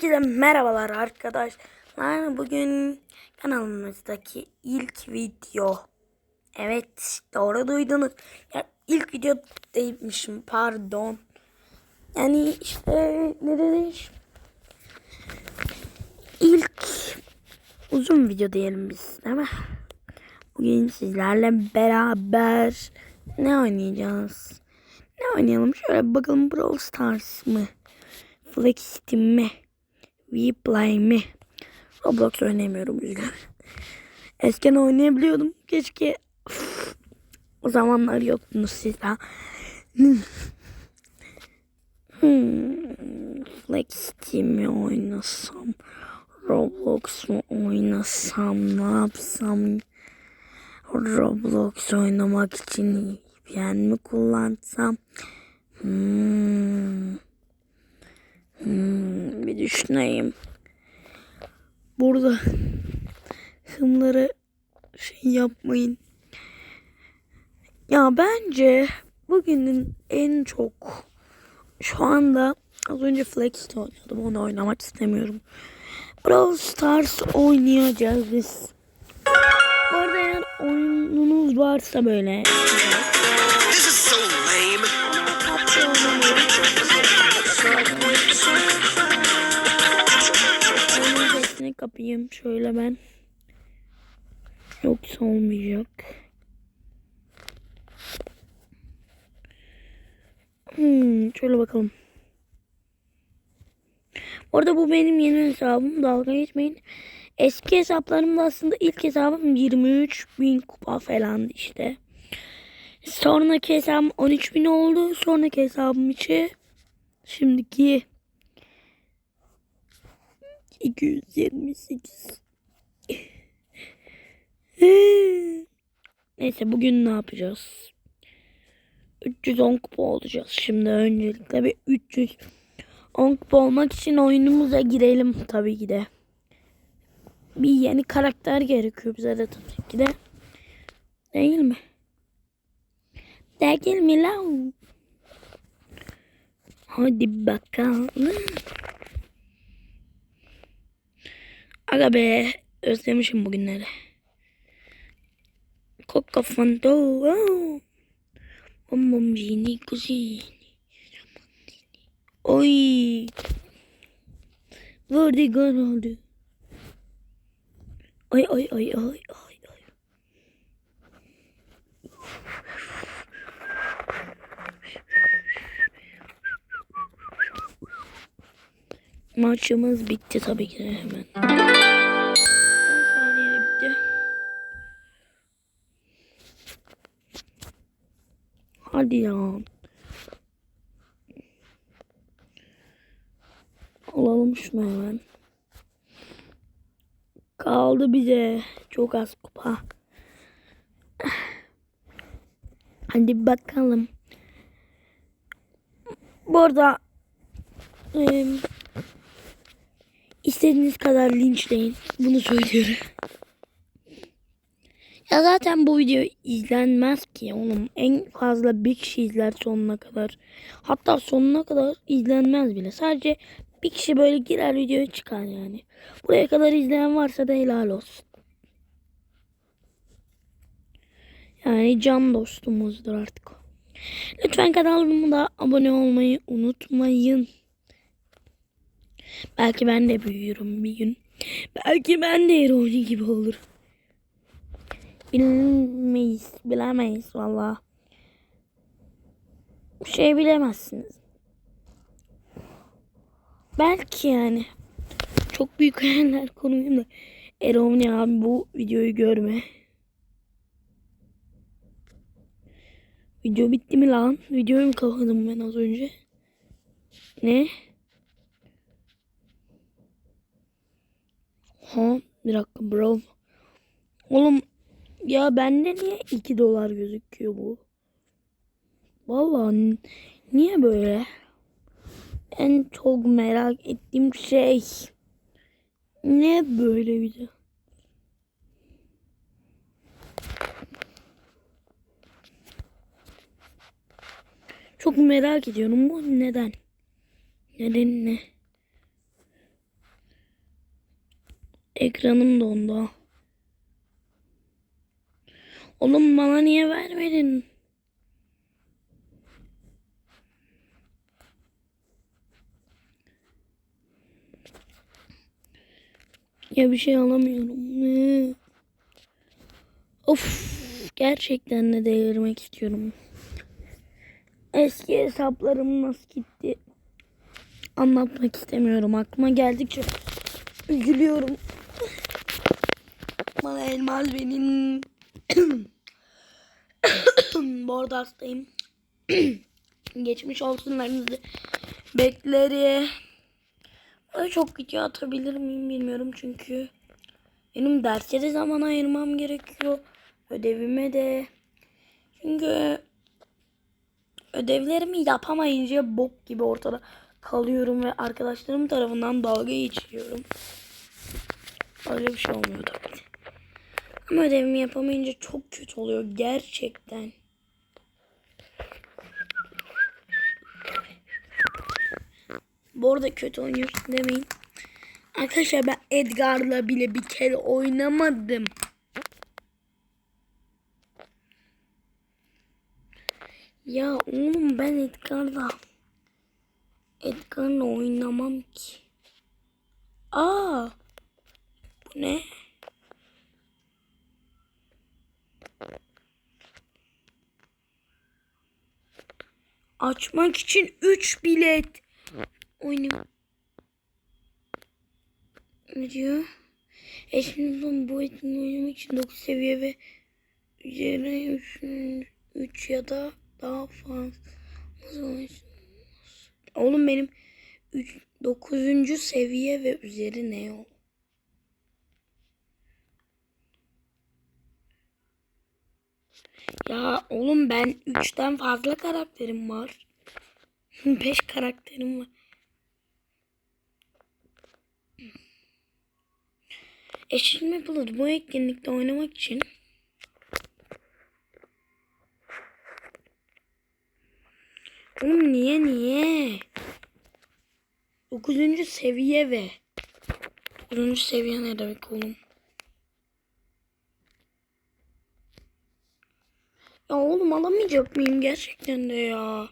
Herkese merhabalar arkadaşlar. Bugün kanalımızdaki ilk video. Evet doğru duydunuz. Ya ilk video değilmişim pardon. Yani işte ne denir? İlk uzun video diyelim biz değil mi? Bugün sizlerle beraber ne oynayacağız? Ne oynayalım? Şöyle bakalım Brawl Stars mı? Flex Team mi? Replay mi? Roblox oynayamıyorum üzgünüm. Eskiden oynayabiliyordum. Keşke Üf, o zamanlar yoktunuz siz daha. Hmm, Flex Team mi oynasam? Roblox mu oynasam? Ne yapsam? Roblox oynamak için VPN mi kullansam? Hmm. Hmm, bir düşüneyim. Burada hımları şey yapmayın. Ya bence bugünün en çok şu anda az önce Flex'te oynuyordum. Onu oynamak istemiyorum. Brawl Stars oynayacağız biz. Bu arada eğer oyununuz varsa böyle kapayım şöyle ben. Yoksa olmayacak. Hmm, şöyle bakalım. Orada bu benim yeni hesabım. Dalga geçmeyin. Eski hesaplarımda aslında ilk hesabım 23 bin kupa falan işte. Sonraki hesabım 13 bin oldu. Sonraki hesabım içi şimdiki 278. Neyse bugün ne yapacağız? 310 kupa olacağız. Şimdi öncelikle bir 310 kupa olmak için oyunumuza girelim tabii ki de. Bir yeni karakter gerekiyor bize de tabii ki de. Değil mi? Değil mi lan? Hadi bakalım. Aga be özlemişim bugünleri. Fanta. wow. Bom bom jini kuzini. Oy. Vertigan oldu. Ay ay ay ay ay ay. Maçımız bitti tabii ki hemen. Hadi. Alalım şunu hemen. Kaldı bize çok az kupa. Hadi bakalım. Bu arada eee İstediğiniz kadar linçleyin. Bunu söylüyorum. Ya zaten bu video izlenmez ki oğlum. En fazla bir kişi izler sonuna kadar. Hatta sonuna kadar izlenmez bile. Sadece bir kişi böyle girer videoya çıkar yani. Buraya kadar izleyen varsa da helal olsun. Yani can dostumuzdur artık. Lütfen kanalıma da abone olmayı unutmayın. Belki ben de büyüyorum bir gün. Belki ben de Eroni gibi olur. Bilmeyiz, bilemeyiz valla. Bir şey bilemezsiniz. Belki yani. Çok büyük hayaller konuyum da. Eroni abi bu videoyu görme. Video bitti mi lan? Videoyu mu kapadım ben az önce? Ne? Ha bir dakika bro. Oğlum ya bende niye 2 dolar gözüküyor bu? Vallahi niye böyle? En çok merak ettiğim şey ne böyle bir de? Çok merak ediyorum bu neden? Neden ne? Ekranım dondu. Oğlum bana niye vermedin? Ya bir şey alamıyorum. Ne? Of gerçekten de delirmek istiyorum. Eski hesaplarım nasıl gitti? Anlatmak istemiyorum. Aklıma geldikçe üzülüyorum. Bana elmas benim. Bu arada hastayım. Geçmiş olsunlarınızı bekleri. Böyle çok video atabilir miyim bilmiyorum çünkü benim derse de zaman ayırmam gerekiyor. Ödevime de. Çünkü ödevlerimi yapamayınca bok gibi ortada kalıyorum ve arkadaşlarım tarafından dalga geçiliyorum. Öyle bir şey olmuyor tabii. Ama ödevimi yapamayınca çok kötü oluyor gerçekten. Bu arada kötü oynuyorsun demeyin. Arkadaşlar ben Edgar'la bile bir kere oynamadım. Ya oğlum ben Edgar'la Edgar'la oynamam ki. Aa. Bu ne? Açmak için 3 bilet. Oynuyor. Ne diyor? Bu etkinliği oynamak için 9 seviye ve üzerine 3 ya da daha fazla. Oğlum benim 3 9. seviye ve üzeri ne o? Ya oğlum ben 3'ten fazla karakterim var. 5 karakterim var. Eşim yapılır bu etkinlikte oynamak için. Oğlum niye niye? 9. seviye ve 9. seviye ne demek oğlum? Ya oğlum alamayacak mıyım gerçekten de ya?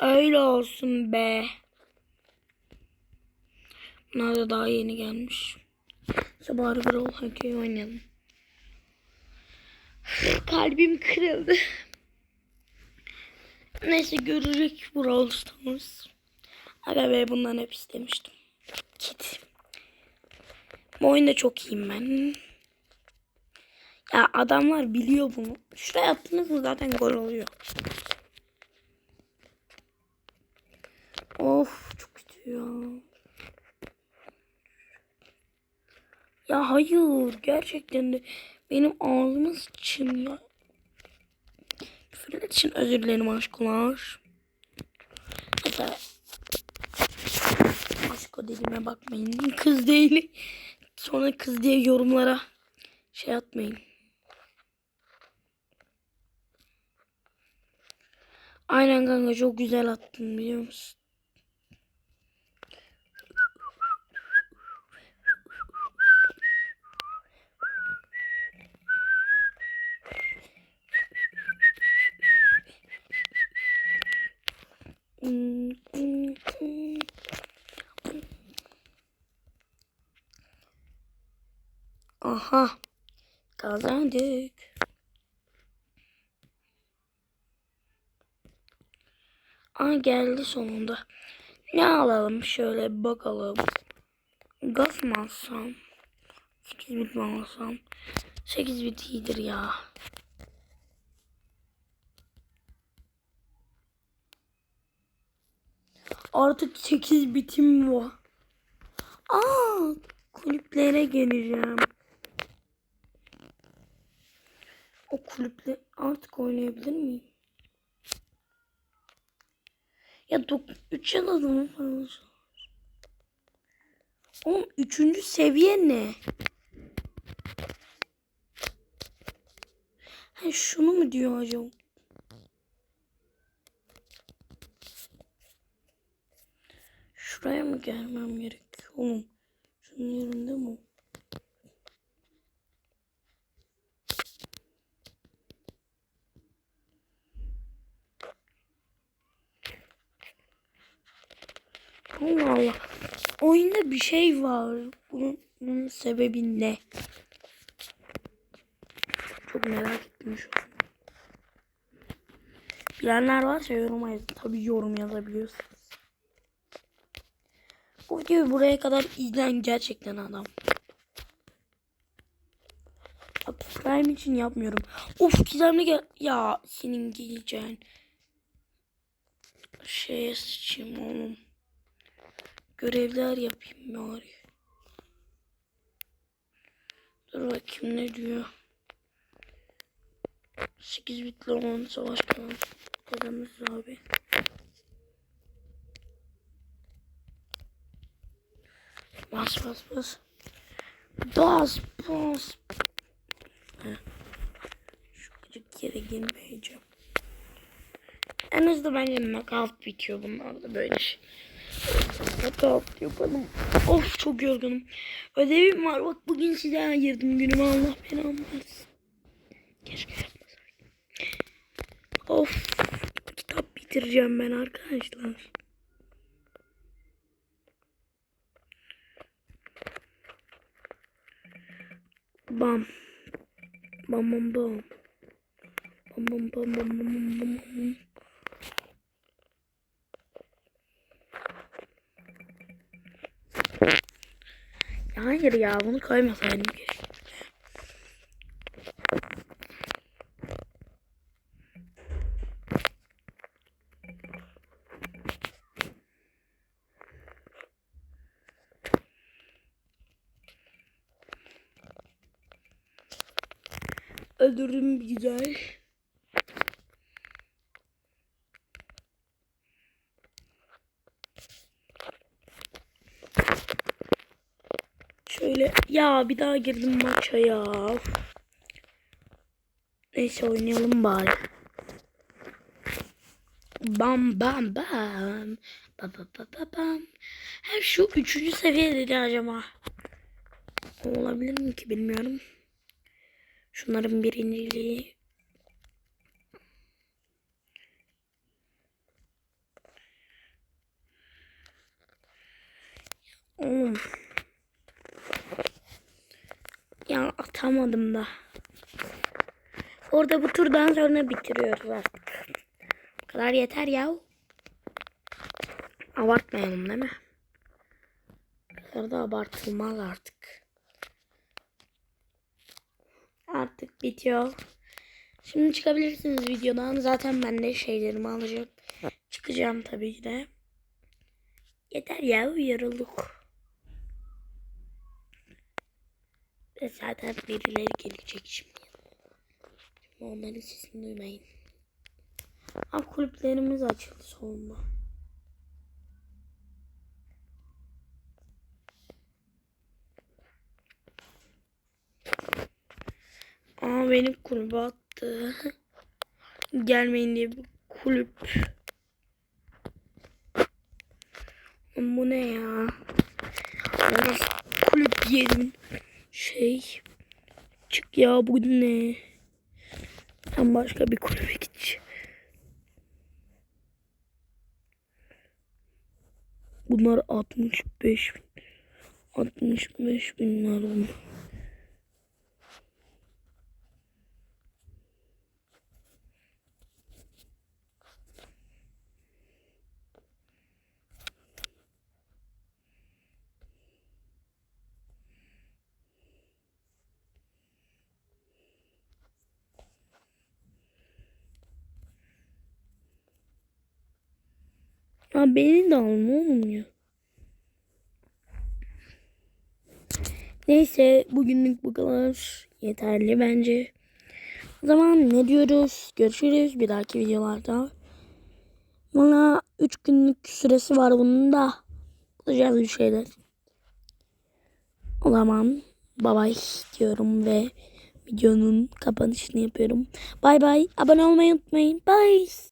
Öyle olsun be. Bunlar da daha yeni gelmiş. Sabah bir ol hockey oynayalım. Kalbim kırıldı. Neyse görecek Brawl Stars. Aga be bundan hep istemiştim. Git. Bu oyunda çok iyiyim ben. Ya adamlar biliyor bunu. Şuraya attınız mı zaten gol oluyor. Of çok kötü ya. Ya hayır gerçekten de benim ağzıma sıçın ya. Küfürler için özür dilerim aşklar. Hatta aşk o dediğime bakmayın. Kız değil. Sonra kız diye yorumlara şey atmayın. Aynen kanka çok güzel attın biliyor musun? Aha. Kazandık. Aa geldi sonunda. Ne alalım şöyle bakalım. Gaz mı alsam? 8 bit mi alsam? 8 bit iyidir ya. Artık 8 bitim var. Aa, kulüplere geleceğim. O kulüple artık oynayabilir miyim? Ya 3 yıl adamı falan. Oğlum 3. seviye ne? Ha şunu mu diyor acaba? Şuraya mı gelmem gerekiyor? oğlum. Şunun yerinde mi? o? Allah Allah. Oyunda bir şey var. Bunun, bunun sebebi ne? Çok merak ettim şu an. Bilenler varsa yoruma yazın. Tabii yorum yazabiliyorsunuz. Bu videoyu buraya kadar izleyen gerçekten adam. Prime için yapmıyorum. Of gizemli gel... Ya senin geleceğin. Şeye sıçayım oğlum. Görevler yapayım bari. Dur bakayım ne diyor. 8 bitli olan savaş kazanırız abi. Bas bas bas. Bas bas. Heh. Şu küçük yere girmeyeceğim. En hızlı bence knockout bitiyor bunlarda böyle şey. Knockout yapalım. Of çok yorgunum. Ödevim var. Bak bugün size ayırdım günümü Allah belamı versin. Keşke yapmasaydım. Of. Kitap bitireceğim ben arkadaşlar. Bam. Bam bam bam. Bam bam bam bam bam bam bam Hayır ya bunu koymasaydım keşke. Öldürdüm güzel. Ya bir daha girdim maça ya. Neyse oynayalım bari. Bam bam bam. Ba ba ba ba bam. Hem şu üçüncü seviyede acaba. Olabilir mi ki bilmiyorum. Şunların birinciliği. Oğlum. Ya atamadım da. Orada bu turdan sonra bitiriyoruz artık. Bu kadar yeter ya. Abartmayalım değil mi? Kadar da abartılmaz artık. Artık bitiyor. Şimdi çıkabilirsiniz videodan. Zaten ben de şeylerimi alacağım. Çıkacağım tabii ki de. Yeter ya yorulduk. Ve zaten birileri gelecek şimdi. Şimdi onların sesini duymayın. Aa, kulüplerimiz açıldı sonunda. Aa beni kulübe attı. Gelmeyin diye bir kulüp. Bu ne ya? Kulüp yerim. Şey. Çık ya bu ne? Ben başka bir kulübe gideceğim. Bunlar 65 bin. 65 binler bunlar. Ya beni de alma oğlum. Neyse bugünlük bu kadar yeterli bence. O zaman ne diyoruz? Görüşürüz bir dahaki videolarda. Bana 3 günlük süresi var bunun da. Bulacağız bir şeyler. O zaman bay bay diyorum ve videonun kapanışını yapıyorum. Bay bay. Abone olmayı unutmayın. Bye.